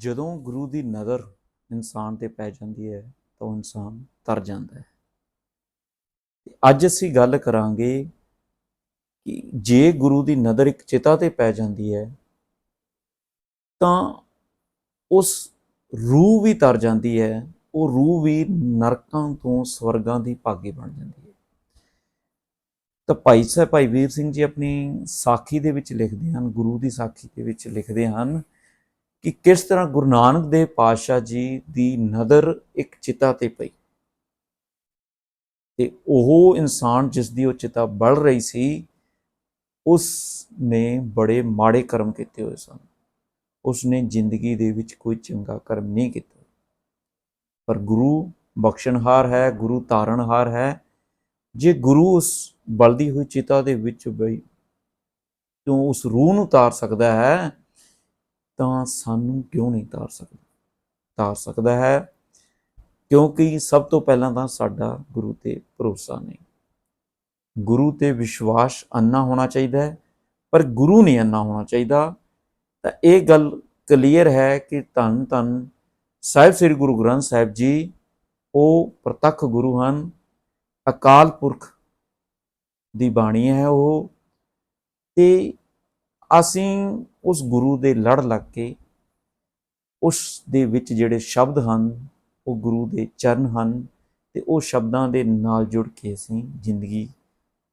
ਜਦੋਂ ਗੁਰੂ ਦੀ ਨਜ਼ਰ ਇਨਸਾਨ ਤੇ ਪੈ ਜਾਂਦੀ ਹੈ, ਤਾਂ ਉਹ ਇਨਸਾਨ ਤਰ ਜਾਂਦਾ ਹੈ। ਅੱਜ ਅਸੀਂ ਗੱਲ ਕਰਾਂਗੇ ਕਿ ਜੇ ਗੁਰੂ ਦੀ ਨਜ਼ਰ ਇੱਕ ਚਿਤਾ ਤੇ ਪੈ ਜਾਂਦੀ ਹੈ, ਤਾਂ ਉਸ ਰੂਹ ਵੀ ਤਰ ਜਾਂਦੀ ਹੈ, ਉਹ ਰੂਹ ਵੀ ਨਰਕਾਂ ਤੋਂ ਸਵਰਗਾਂ ਦੀ ਭਾਗੀ ਬਣ ਜਾਂਦੀ ਹੈ। ਤਾਂ ਭਾਈ ਸਾਹਿਬ, ਭਾਈ ਵੀਰ ਸਿੰਘ ਜੀ ਆਪਣੀ ਸਾਖੀ ਦੇ ਵਿੱਚ ਲਿਖਦੇ ਹਨ, ਗੁਰੂ ਦੀ ਸਾਖੀ ਦੇ ਵਿੱਚ ਲਿਖਦੇ ਹਨ ਕਿ ਕਿਸ ਤਰ੍ਹਾਂ ਗੁਰੂ ਨਾਨਕ ਦੇਵ ਪਾਤਸ਼ਾਹ ਜੀ ਦੀ ਨਜ਼ਰ ਇੱਕ ਚਿਤਾ ਤੇ ਪਈ। ਤੇ ਉਹ ਇਨਸਾਨ ਜਿਸ ਦੀ ਉਹ ਚਿਤਾ ਬਲ ਰਹੀ ਸੀ, ਉਸ ਨੇ ਬੜੇ ਮਾੜੇ ਕਰਮ ਕੀਤੇ ਹੋਏ ਸਨ। ਉਸ ਨੇ ਜ਼ਿੰਦਗੀ ਦੇ ਵਿੱਚ ਕੋਈ ਚੰਗਾ ਕਰਮ ਨਹੀਂ ਕੀਤਾ। ਪਰ ਗੁਰੂ ਬਖਸ਼ਣਹਾਰ ਹੈ, ਗੁਰੂ ਤਾਰਨਹਾਰ ਹੈ। ਜੇ ਗੁਰੂ ਉਸ ਬਲਦੀ ਹੋਈ ਚਿਤਾ ਦੇ ਵਿੱਚ ਬਈ ਕਿਉਂ ਉਸ ਰੂਹ ਨੂੰ ਤਾਰ ਸਕਦਾ ਹੈ ਤਾਂ ਸਾਨੂੰ ਕਿਉਂ ਨਹੀਂ ਤਾਰ ਸਕਦਾ? ਤਾਰ ਸਕਦਾ ਹੈ ਕਿਉਂਕਿ ਸਭ ਤੋਂ ਪਹਿਲਾਂ ਤਾਂ ਸਾਡਾ ਗੁਰੂ ਤੇ ਭਰੋਸਾ ਨਹੀਂ। ਗੁਰੂ ਤੇ ਵਿਸ਼ਵਾਸ ਅੰਨਾ ਹੋਣਾ ਚਾਹੀਦਾ ਹੈ, ਪਰ ਗੁਰੂ ਨਹੀਂ ਅੰਨਾ ਹੋਣਾ ਚਾਹੀਦਾ। ਤਾਂ ਇਹ ਗੱਲ ਕਲੀਅਰ ਹੈ ਕਿ ਧੰਨ ਧੰਨ ਸਾਹਿਬ ਸ੍ਰੀ ਗੁਰੂ ਗ੍ਰੰਥ ਸਾਹਿਬ ਜੀ, ਉਹ ਪ੍ਰਤੱਖ ਗੁਰੂ ਹਨ। ਅਕਾਲ ਪੁਰਖ ਦੀ ਬਾਣੀ ਹੈ ਉਹ। ਤੇ ਅਸੀਂ ਉਸ ਗੁਰੂ ਦੇ ਲੜ ਲੱਗ ਕੇ ਉਸ ਦੇ ਵਿੱਚ ਜਿਹੜੇ ਸ਼ਬਦ ਹਨ, ਉਹ ਗੁਰੂ ਦੇ ਚਰਨ ਹਨ ਤੇ ਉਹ ਸ਼ਬਦਾਂ ਦੇ ਨਾਲ ਜੁੜ ਕੇ ਅਸੀਂ ਜ਼ਿੰਦਗੀ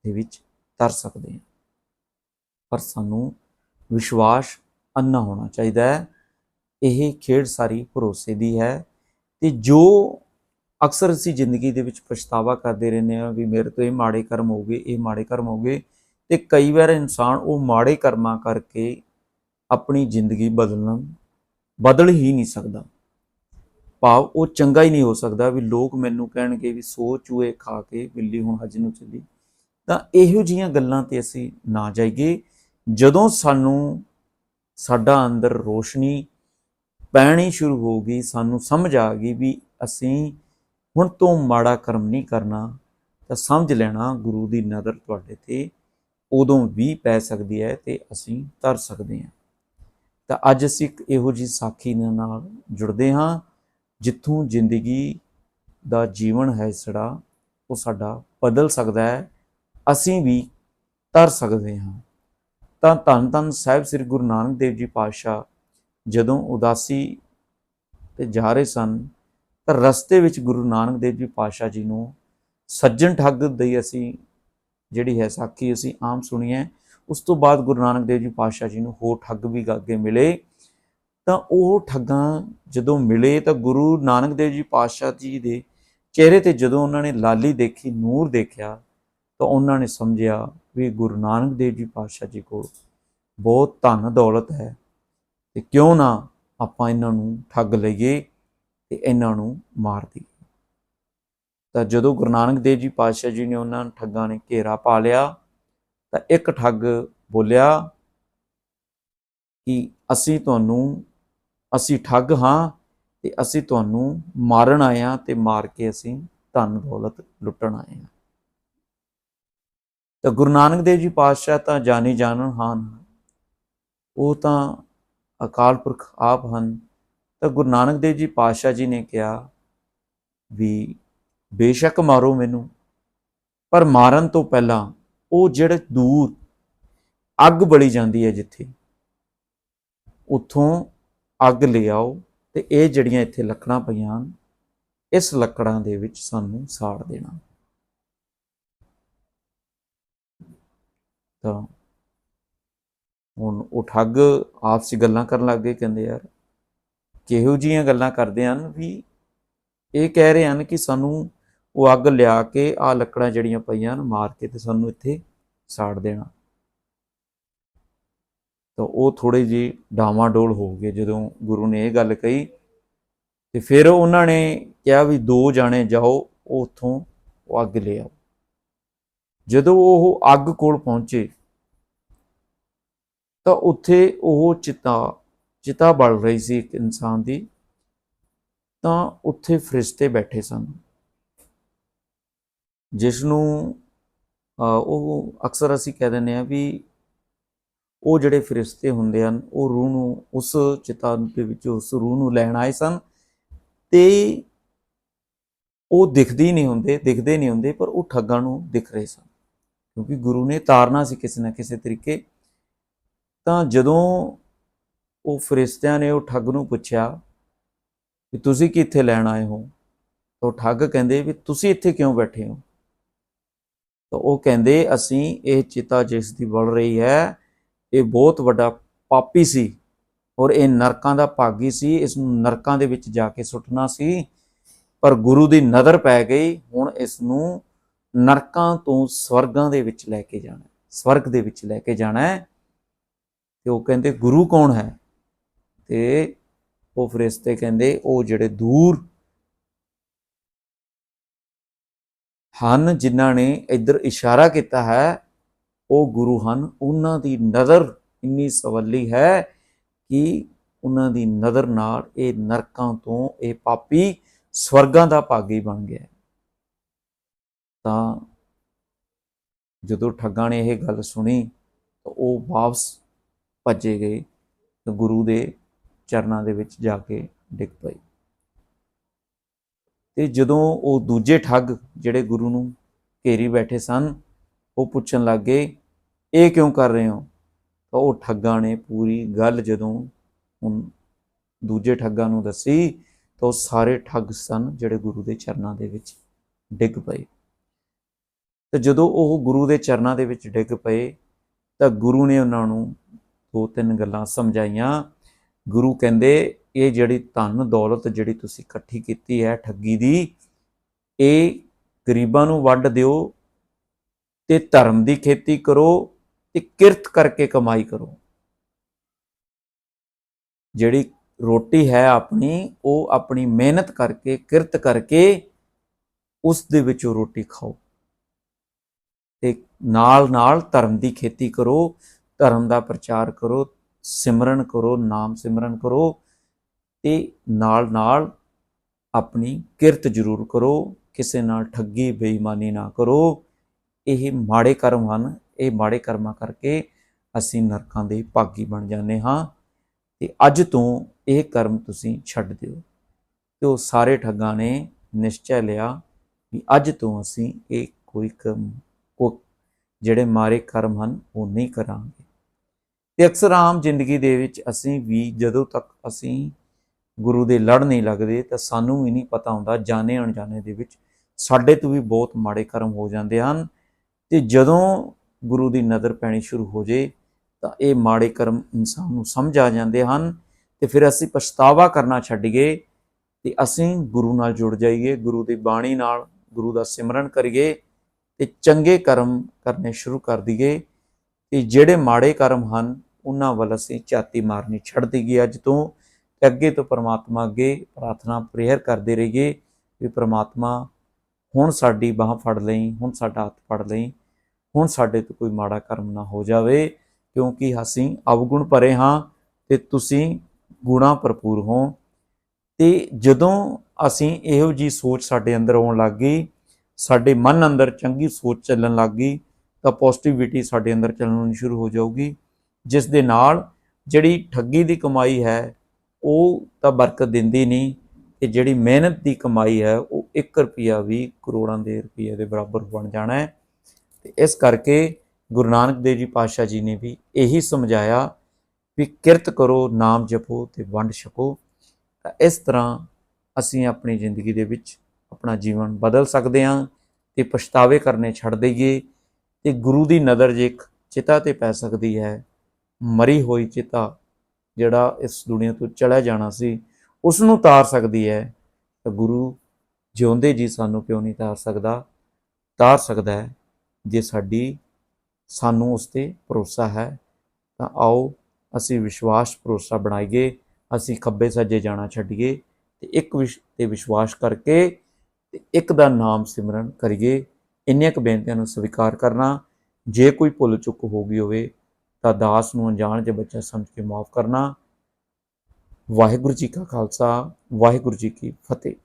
ਦੇ ਵਿੱਚ ਤਰ ਸਕਦੇ ਹਾਂ। ਪਰ ਸਾਨੂੰ ਵਿਸ਼ਵਾਸ ਅੰਨਾ ਹੋਣਾ ਚਾਹੀਦਾ ਹੈ। ਇਹ ਖੇਡ ਸਾਰੀ ਭਰੋਸੇ ਦੀ ਹੈ ਤੇ ਜੋ ਅਕਸਰ ਅਸੀਂ ਜ਼ਿੰਦਗੀ ਦੇ ਵਿੱਚ ਪਛਤਾਵਾ ਕਰਦੇ ਰਹਿੰਦੇ ਹਾਂ ਵੀ ਮੇਰੇ ਤੋਂ ਇਹ ਮਾੜੇ ਕਰਮ ਹੋ ਗਏ, ਇਹ ਮਾੜੇ ਕਰਮ ਹੋ ਗਏ ਤੇ ਕਈ ਵਾਰ ਇਨਸਾਨ ਉਹ ਮਾੜੇ ਕਰਮਾਂ ਕਰਕੇ ਆਪਣੀ ਜ਼ਿੰਦਗੀ ਬਦਲਣ ਬਦਲ ਹੀ ਨਹੀਂ ਸਕਦਾ। ਭਾਵ ਉਹ ਚੰਗਾ ਹੀ ਨਹੀਂ ਹੋ ਸਕਦਾ ਵੀ ਲੋਕ ਮੈਨੂੰ ਕਹਿਣਗੇ ਵੀ ਸੋ ਚੂਹੇ ਖਾ ਕੇ ਬਿੱਲੀ ਹੁਣ ਹਜ ਨੂੰ ਚੱਲੀ। ਤਾਂ ਇਹੋ ਜੀਆਂ ਗੱਲਾਂ ਤੇ ਅਸੀਂ ਨਾ ਜਾਈਏ। ਜਦੋਂ ਸਾਨੂੰ ਸਾਡਾ ਅੰਦਰ ਰੋਸ਼ਨੀ ਪੈਣੀ ਸ਼ੁਰੂ ਹੋ ਗਈ, ਸਾਨੂੰ ਸਮਝ ਆ ਗਈ ਵੀ ਅਸੀਂ ਹੁਣ ਤੋਂ ਮਾੜਾ ਕਰਮ ਨਹੀਂ ਕਰਨਾ, ਤਾਂ ਸਮਝ ਲੈਣਾ ਗੁਰੂ ਦੀ ਨਜ਼ਰ ਤੁਹਾਡੇ ਤੇ ਉਦੋਂ ਵੀ ਪੈ ਸਕਦੀ ਹੈ ਤੇ ਅਸੀਂ ਤਰ ਸਕਦੇ ਹਾਂ। ਤਾਂ ਅੱਜ ਅਸੀਂ ਇੱਕ ਇਹੋ ਜੀ ਸਾਖੀ ਨਾਲ ਜੁੜਦੇ ਹਾਂ, ਜਿੱਥੋਂ ਜ਼ਿੰਦਗੀ ਦਾ ਜੀਵਨ ਹੈ ਜਿਹੜਾ, ਉਹ ਸਾਡਾ ਬਦਲ ਸਕਦਾ ਹੈ, ਅਸੀਂ ਵੀ ਤਰ ਸਕਦੇ ਹਾਂ। ਤਾਂ ਧੰਨ ਧੰਨ ਸਾਹਿਬ ਸ੍ਰੀ ਗੁਰੂ ਨਾਨਕ ਦੇਵ ਜੀ ਪਾਤਸ਼ਾਹ ਜਦੋਂ ਉਦਾਸੀ ਤੇ ਜਾ ਰਹੇ ਸਨ, ਤਾਂ ਰਸਤੇ ਵਿੱਚ ਗੁਰੂ ਨਾਨਕ ਦੇਵ ਜੀ ਪਾਤਸ਼ਾਹ ਜੀ ਨੂੰ ਸੱਜਣ ਠੱਗ ਦੀ ਅਸੀਂ ਜਿਹੜੀ ਹੈ ਸਾਖੀ ਅਸੀਂ ਆਮ ਸੁਣੀ ਹੈ ਉਸ ਤੋਂ ਬਾਅਦ ਗੁਰੂ ਨਾਨਕ ਦੇਵ ਜੀ ਪਾਤਸ਼ਾਹ ਜੀ ਨੂੰ ਹੋਰ ਠੱਗ ਵੀ ਅੱਗੇ ਮਿਲੇ। ਤਾਂ ਉਹ ਠੱਗਾਂ ਜਦੋਂ ਮਿਲੇ ਤਾਂ ਗੁਰੂ ਨਾਨਕ ਦੇਵ ਜੀ ਪਾਤਸ਼ਾਹ ਜੀ ਦੇ ਚਿਹਰੇ ਤੇ ਜਦੋਂ ਉਹਨਾਂ ਨੇ ਲਾਲੀ ਦੇਖੀ, ਨੂਰ ਦੇਖਿਆ, ਤਾਂ ਉਹਨਾਂ ਨੇ ਸਮਝਿਆ ਵੀ ਗੁਰੂ ਨਾਨਕ ਦੇਵ ਜੀ ਪਾਤਸ਼ਾਹ ਜੀ ਕੋਲ ਬਹੁਤ ਧਨ ਦੌਲਤ ਹੈ ਤੇ ਕਿਉਂ ਨਾ ਆਪਾਂ ਇਹਨਾਂ ਨੂੰ ਠੱਗ ਲਈਏ ਤੇ ਇਹਨਾਂ ਨੂੰ ਮਾਰ ਦਈਏ। ਤਾਂ ਜਦੋਂ ਗੁਰੂ ਨਾਨਕ ਦੇਵ ਜੀ ਪਾਤਸ਼ਾਹ ਜੀ ਨੇ ਉਹਨਾਂ ਠੱਗਾਂ ਨੇ ਘੇਰਾ ਪਾ ਲਿਆ ਤਾਂ ਇੱਕ ਠੱਗ ਬੋਲਿਆ ਕਿ ਅਸੀਂ ਤੁਹਾਨੂੰ, ਅਸੀਂ ਠੱਗ ਹਾਂ ਤੇ ਅਸੀਂ ਤੁਹਾਨੂੰ ਮਾਰਨ ਆਏ ਹਾਂ ਤੇ ਮਾਰ ਕੇ ਅਸੀਂ ਧਨ ਦੌਲਤ ਲੁੱਟਣ ਆਏ ਹਾਂ। ਤਾਂ ਗੁਰੂ ਨਾਨਕ ਦੇਵ ਜੀ ਪਾਤਸ਼ਾਹ ਤਾਂ ਜਾਣੀ ਜਾਣਨ ਹਨ। ਉਹ ਤਾਂ ਅਕਾਲ ਪੁਰਖ ਆਪ ਹਨ। ਤਾਂ ਗੁਰੂ ਨਾਨਕ ਦੇਵ ਜੀ ਪਾਤਸ਼ਾਹ ਜੀ ਨੇ ਕਿਹਾ ਵੀ ਬੇਸ਼ੱਕ ਮਾਰੋ ਮੈਨੂੰ, ਪਰ ਮਾਰਨ ਤੋਂ ਪਹਿਲਾਂ ਉਹ ਜਿਹੜੇ ਦੂਰ ਅੱਗ ਬਲੀ ਜਾਂਦੀ ਹੈ ਜਿੱਥੇ, ਉੱਥੋਂ ਅੱਗ ਲਿਆਓ ਤੇ ਇਹ ਜਿਹੜੀਆਂ ਇੱਥੇ ਲੱਕੜਾਂ ਪਈਆਂ ਹਨ, ਇਸ ਲੱਕੜਾਂ ਦੇ ਵਿੱਚ ਸਾਨੂੰ ਸਾੜ ਦੇਣਾ। ਤਾਂ ਹੁਣ ਉਹ ਠੱਗ ਆਪਸੀ ਗੱਲਾਂ ਕਰਨ ਲੱਗ ਗਏ, ਕਹਿੰਦੇ ਯਾਰ ਕਿਹੋ ਜੀਆਂ ਗੱਲਾਂ ਕਰਦੇ ਹਨ ਵੀ ਇਹ ਕਹਿ ਰਹੇ ਹਨ ਕਿ ਸਾਨੂੰ ਉਹ ਅੱਗ ਲਿਆ ਕੇ ਆ ਲੱਕੜਾਂ ਜਿਹੜੀਆਂ ਪਈਆਂ ਹਨ, ਮਾਰ ਕੇ ਤੇ ਸਾਨੂੰ ਇੱਥੇ ਸਾੜ ਦੇਣਾ। ਤਾਂ ਉਹ ਥੋੜੇ ਜੀ ਡਾਵਾਡੋਲ ਹੋ ਗਏ। ਜਦੋਂ ਗੁਰੂ ਨੇ ਇਹ ਗੱਲ ਕਹੀ ਤੇ ਫਿਰ ਉਹਨਾਂ ਨੇ ਕਿਹਾ ਵੀ ਦੋ ਜਾਣੇ ਜਾਓ ਉਹ ਉੱਥੋਂ ਉਹ ਅੱਗ ਲੈ ਆਓ। ਜਦੋਂ ਉਹ ਅੱਗ ਕੋਲ ਪਹੁੰਚੇ ਤਾਂ ਉੱਥੇ ਉਹ ਚਿਤਾ ਚਿਤਾ ਬਲ ਰਹੀ ਸੀ ਇੱਕ ਇਨਸਾਨ ਦੀ, ਤਾਂ ਉੱਥੇ ਫਰਿਸ਼ਤੇ ਬੈਠੇ ਸਨ। ਜਿਸ ਨੂੰ ਉਹ ਅਕਸਰ ਅਸੀਂ ਕਹਿ ਦਿੰਦੇ ਆ ਵੀ ਉਹ ਜਿਹੜੇ ਫਰਿਸ਼ਤੇ ਹੁੰਦੇ ਹਨ, ਉਹ ਰੂਹ ਨੂੰ, ਉਸ ਚਿਤਾ ਦੇ ਵਿੱਚ ਉਸ ਰੂਹ ਨੂੰ ਲੈਣ ਆਏ ਸਨ ਤੇ ਉਹ ਦਿਖਦੇ ਨਹੀਂ ਹੁੰਦੇ, ਦਿਖਦੇ ਨਹੀਂ ਹੁੰਦੇ, ਪਰ ਉਹ ਠੱਗਾਂ ਨੂੰ ਦਿਖ ਰਹੇ ਸਨ। ਕਿਉਂਕਿ ਗੁਰੂ ਨੇ ਤਾਰਨਾ ਸੀ ਕਿਸੇ ਨਾ ਕਿਸੇ ਤਰੀਕੇ। ਤਾਂ ਜਦੋਂ ਉਹ ਫਰਿਸ਼ਤਿਆਂ ਨੇ ਉਹ ਠੱਗ ਨੂੰ ਪੁੱਛਿਆ ਵੀ ਤੁਸੀਂ ਕੀ ਇੱਥੇ ਲੈਣ ਆਏ ਹੋ, ਤਾਂ ਉਹ ਠੱਗ ਕਹਿੰਦੇ ਵੀ ਤੁਸੀਂ ਇੱਥੇ ਕਿਉਂ ਬੈਠੇ ਹੋ? ਤਾਂ ਉਹ ਕਹਿੰਦੇ, ਅਸੀਂ ਇਹ ਚਿਤਾ ਜਿਸ ਦੀ ਬਲ ਰਹੀ ਹੈ, ਇਹ ਬਹੁਤ ਵੱਡਾ ਪਾਪੀ ਸੀ ਔਰ ਇਹ ਨਰਕਾਂ ਦਾ ਭਾਗੀ ਸੀ। ਇਸ ਨੂੰ ਨਰਕਾਂ ਦੇ ਵਿੱਚ ਜਾ ਕੇ ਸੁੱਟਣਾ ਸੀ, ਪਰ ਗੁਰੂ ਦੀ ਨਜ਼ਰ ਪੈ ਗਈ। ਹੁਣ ਇਸ ਨੂੰ ਨਰਕਾਂ ਤੋਂ ਸਵਰਗਾਂ ਦੇ ਵਿੱਚ ਲੈ ਕੇ ਜਾਣਾ ਸਵਰਗ ਦੇ ਵਿੱਚ ਲੈ ਕੇ ਜਾਣਾ ਹੈ। ਤੇ ਉਹ ਕਹਿੰਦੇ, ਗੁਰੂ ਕੌਣ ਹੈ? ਤੇ ਉਹ ਫਰਿਸ਼ਤੇ ਕਹਿੰਦੇ, ਉਹ ਜਿਹੜੇ ਦੂਰ ਹਨ, ਜਿਨ੍ਹਾਂ ਨੇ ਇੱਧਰ ਇਸ਼ਾਰਾ ਕੀਤਾ ਹੈ, ਉਹ ਗੁਰੂ ਹਨ। ਉਹਨਾਂ ਦੀ ਨਜ਼ਰ ਇੰਨੀ ਸਵੱਲੀ ਹੈ ਕਿ ਉਹਨਾਂ ਦੀ ਨਜ਼ਰ ਨਾਲ ਇਹ ਨਰਕਾਂ ਤੋਂ ਇਹ ਪਾਪੀ ਸਵਰਗਾਂ ਦਾ ਭਾਗੀ ਬਣ ਗਿਆ ਤਾਂ ਜਦੋਂ ਠੱਗਾਂ ਨੇ ਇਹ ਗੱਲ ਸੁਣੀ, ਤਾਂ ਉਹ ਵਾਪਸ ਭੱਜੇ ਗਏ ਗੁਰੂ ਦੇ ਚਰਨਾਂ ਦੇ ਵਿੱਚ ਜਾ ਕੇ ਡਿੱਗ ਪਏ। ਤੇ ਜਦੋਂ ਉਹ ਦੂਜੇ ਠੱਗ ਜਿਹੜੇ ਗੁਰੂ ਨੂੰ ਘੇਰੀ ਬੈਠੇ ਸਨ, ਉਹ ਪੁੱਛਣ ਲੱਗੇ ਇਹ ਕਿਉਂ ਕਰ ਰਹੇ ਹੋ? ਤਾਂ ਉਹ ਠੱਗਾਂ ਨੇ ਪੂਰੀ ਗੱਲ ਜਦੋਂ ਹੁਣ ਦੂਜੇ ਠੱਗਾਂ ਨੂੰ ਦੱਸੀ, ਤਾਂ ਉਹ ਸਾਰੇ ਠੱਗ ਸਨ ਜਿਹੜੇ ਗੁਰੂ ਦੇ ਚਰਨਾਂ ਦੇ ਵਿੱਚ ਡਿੱਗ ਪਏ। ਤੇ ਜਦੋਂ ਉਹ ਗੁਰੂ ਦੇ ਚਰਨਾਂ ਦੇ ਵਿੱਚ ਡਿੱਗ ਪਏ, ਤਾਂ ਗੁਰੂ ਨੇ ਉਹਨਾਂ ਨੂੰ ਦੋ ਤਿੰਨ ਗੱਲਾਂ ਸਮਝਾਈਆਂ। ਗੁਰੂ ਕਹਿੰਦੇ ਇਹ ਜਿਹੜੀ ਧਨ ਦੌਲਤ ਜਿਹੜੀ ਤੁਸੀਂ ਇਕੱਠੀ ਕੀਤੀ ਹੈ ਠੱਗੀ ਦੀ, ਇਹ ਗਰੀਬਾਂ ਨੂੰ ਵੰਡ ਦਿਓ ਤੇ ਧਰਮ ਦੀ ਖੇਤੀ ਕਰੋ ਤੇ ਕਿਰਤ ਕਰਕੇ ਕਮਾਈ ਕਰੋ। ਜਿਹੜੀ ਰੋਟੀ ਹੈ ਆਪਣੀ, ਉਹ ਆਪਣੀ ਮਿਹਨਤ ਕਰਕੇ, ਕਿਰਤ ਕਰਕੇ ਉਸ ਦੇ ਵਿੱਚੋਂ ਰੋਟੀ ਖਾਓ। ਤੇ ਨਾਲ ਨਾਲ ਧਰਮ ਦੀ ਖੇਤੀ ਕਰੋ, ਧਰਮ ਦਾ ਪ੍ਰਚਾਰ ਕਰੋ, ਸਿਮਰਨ ਕਰੋ, ਨਾਮ ਸਿਮਰਨ ਕਰੋ ਤੇ ਨਾਲ ਨਾਲ ਆਪਣੀ ਕਿਰਤ ਜ਼ਰੂਰ ਕਰੋ, ਕਿਸੇ ਨਾਲ ਠੱਗੀ, ਬੇਈਮਾਨੀ ਨਾ ਕਰੋ। ਇਹ ਮਾੜੇ ਕਰਮ ਹਨ। ਇਹ ਮਾੜੇ ਕਰਮਾਂ ਕਰਕੇ ਅਸੀਂ ਨਰਕਾਂ ਦੇ ਭਾਗੀ ਬਣ ਜਾਂਦੇ ਹਾਂ। ਤੇ ਅੱਜ ਤੋਂ ਇਹ ਕਰਮ ਤੁਸੀਂ ਛੱਡ ਦਿਓ। ਤੇ ਉਹ ਸਾਰੇ ਠੱਗਾਂ ਨੇ ਨਿਸ਼ਚੈ ਲਿਆ ਵੀ ਅੱਜ ਤੋਂ ਅਸੀਂ ਇਹ ਕੋਈ ਕਰਮ ਕੋ ਜਿਹੜੇ ਮਾਰੇ ਕਰਮ ਹਨ, ਉਹ ਨਹੀਂ ਕਰਾਂਗੇ। ਤੇ ਅਕਸਰ ਆਮ ਜ਼ਿੰਦਗੀ ਦੇ ਵਿੱਚ ਅਸੀਂ ਵੀ ਜਦੋਂ ਤੱਕ ਅਸੀਂ ਗੁਰੂ ਦੇ ਲੜ ਨਹੀਂ ਲੱਗਦੇ ਤਾਂ ਸਾਨੂੰ ਵੀ ਨਹੀਂ ਪਤਾ ਹੁੰਦਾ ਜਾਣੇ ਅਣਜਾਣੇ ਦੇ ਵਿੱਚ। ਸਾਡੇ ਤੋਂ ਵੀ ਬਹੁਤ ਮਾੜੇ ਕਰਮ ਹੋ ਜਾਂਦੇ ਹਨ ਤੇ ਜਦੋਂ ਗੁਰੂ ਦੀ ਨਜ਼ਰ ਪੈਣੀ ਸ਼ੁਰੂ ਹੋ ਜੇ ਤਾਂ ਇਹ ਮਾੜੇ ਕਰਮ ਇਨਸਾਨ ਨੂੰ ਸਮਝ ਆ ਜਾਂਦੇ ਹਨ ਤੇ ਫਿਰ ਅਸੀਂ ਪਛਤਾਵਾ ਕਰਨਾ ਛੱਡ ਗਏ ਤੇ ਅਸੀਂ ਗੁਰੂ ਨਾਲ ਜੁੜ ਜਾਈਏ, ਗੁਰੂ ਦੀ ਬਾਣੀ ਨਾਲ ਗੁਰੂ ਦਾ ਸਿਮਰਨ ਕਰੀਏ ਤੇ ਚੰਗੇ ਕਰਮ ਕਰਨੇ ਸ਼ੁਰੂ ਕਰ ਦਈਏ ਤੇ ਜਿਹੜੇ ਮਾੜੇ ਕਰਮ ਹਨ ਉਹਨਾਂ ਵੱਲ ਅਸੀਂ ਝਾਤੀ ਮਾਰਨੀ ਛੱਡ ਦਈਏ ਅੱਜ ਤੋਂ। ਤੇ ਅੱਗੇ ਤੋਂ ਪ੍ਰਮਾਤਮਾ ਅੱਗੇ ਪ੍ਰਾਰਥਨਾ ਪ੍ਰੇਅਰ ਕਰਦੇ ਰਹੀਏ ਵੀ ਪ੍ਰਮਾਤਮਾ ਹੁਣ ਸਾਡੀ ਬਾਹ ਫੜ ਲਈ, ਹੁਣ ਸਾਡਾ ਹੱਥ ਫੜ ਲਈ, ਹੁਣ ਸਾਡੇ ਤੋਂ ਕੋਈ ਮਾੜਾ ਕਰਮ ਨਾ ਹੋ ਜਾਵੇ, ਕਿਉਂਕਿ ਅਸੀਂ ਅਵਗੁਣ ਭਰੇ ਹਾਂ ਤੇ ਤੁਸੀਂ ਗੁਣਾ ਭਰਪੂਰ ਹੋ। ਤੇ ਜਦੋਂ ਅਸੀਂ ਇਹੋ ਜੀ ਸੋਚ ਸਾਡੇ ਅੰਦਰ ਆਉਣ ਲੱਗ ਗਈ, ਸਾਡੇ ਮਨ ਅੰਦਰ ਚੰਗੀ ਸੋਚ ਚੱਲਣ ਲੱਗ ਗਈ, ਤਾਂ ਪੋਜ਼ਿਟਿਵਿਟੀ ਸਾਡੇ ਅੰਦਰ ਚੱਲਣੀ ਸ਼ੁਰੂ ਹੋ ਜਾਊਗੀ, ਜਿਸ ਦੇ ਨਾਲ ਜਿਹੜੀ ਠੱਗੀ ਦੀ ਕਮਾਈ ਹੈ ਉਹ ਤਾਂ ਬਰਕਤ ਦਿੰਦੀ ਨਹੀਂ ਤੇ ਜਿਹੜੀ ਮਿਹਨਤ ਦੀ ਕਮਾਈ ਹੈ, ਉਹ 1 ਰੁਪਿਆ ਵੀ ਕਰੋੜਾਂ ਦੇ ਰੁਪਏ ਦੇ ਬਰਾਬਰ ਬਣ ਜਾਣਾ ਹੈ। ਤੇ ਇਸ ਕਰਕੇ ਗੁਰੂ ਨਾਨਕ ਦੇਵ ਜੀ ਪਾਤਸ਼ਾਹ ਜੀ ਨੇ ਵੀ ਇਹੀ ਸਮਝਾਇਆ ਵੀ ਕਿਰਤ ਕਰੋ, ਨਾਮ ਜਪੋ ਤੇ ਵੰਡ ਛਕੋ। ਤਾਂ ਇਸ ਤਰ੍ਹਾਂ ਅਸੀਂ ਆਪਣੀ ਜ਼ਿੰਦਗੀ ਦੇ ਵਿੱਚ ਆਪਣਾ ਜੀਵਨ ਬਦਲ ਸਕਦੇ ਹਾਂ ਤੇ ਪਛਤਾਵੇ ਕਰਨੇ ਛੱਡ ਦਈਏ ਤੇ ਗੁਰੂ ਦੀ ਨਜ਼ਰ ਜੇ ਇੱਕ ਚਿਤਾ ਤੇ ਪੈ ਸਕਦੀ ਹੈ, ਮਰੀ ਹੋਈ ਚਿਤਾ ਜਿਹੜਾ ਇਸ ਦੁਨੀਆ ਤੋਂ ਚਲਾ ਜਾਣਾ ਸੀ ਉਸ ਨੂੰ ਤਾਰ ਸਕਦੀ ਹੈ। ਤਾਂ ਗੁਰੂ ਜਿਉਂਦੇ ਜੀ ਸਾਨੂੰ ਕਿਉਂ ਨਹੀਂ ਤਾਰ ਸਕਦਾ? ਤਾਰ ਸਕਦਾ ਹੈ ਜੇ ਸਾਡੀ, ਸਾਨੂੰ ਉਸ ਤੇ ਭਰੋਸਾ ਹੈ। ਤਾਂ ਆਓ ਅਸੀਂ ਵਿਸ਼ਵਾਸ ਭਰੋਸਾ ਬਣਾਈਏ, ਅਸੀਂ ਖੱਬੇ ਸੱਜੇ ਜਾਣਾ ਛੱਡੀਏ ਤੇ ਇੱਕ ਵਿਸ਼ ਤੇ ਵਿਸ਼ਵਾਸ ਕਰਕੇ ਤੇ ਇੱਕ ਦਾ ਨਾਮ ਸਿਮਰਨ ਕਰੀਏ। ਇੰਨੀਆਂ ਕੁ ਬੇਨਤੀਆਂ ਨੂੰ ਸਵੀਕਾਰ ਕਰਨਾ, ਜੇ ਕੋਈ ਭੁੱਲ ਚੁੱਕ ਹੋ ਗਈ ਹੋਵੇ ਤਾਂ ਦਾਸ ਨੂੰ ਅਣਜਾਣ ਜੇ ਬੱਚਾ ਸਮਝ ਕੇ ਮਾਫ ਕਰਨਾ। ਵਾਹਿਗੁਰੂ ਜੀ ਕਾ ਖਾਲਸਾ, ਵਾਹਿਗੁਰੂ ਜੀ ਕੀ ਫਤਿਹ।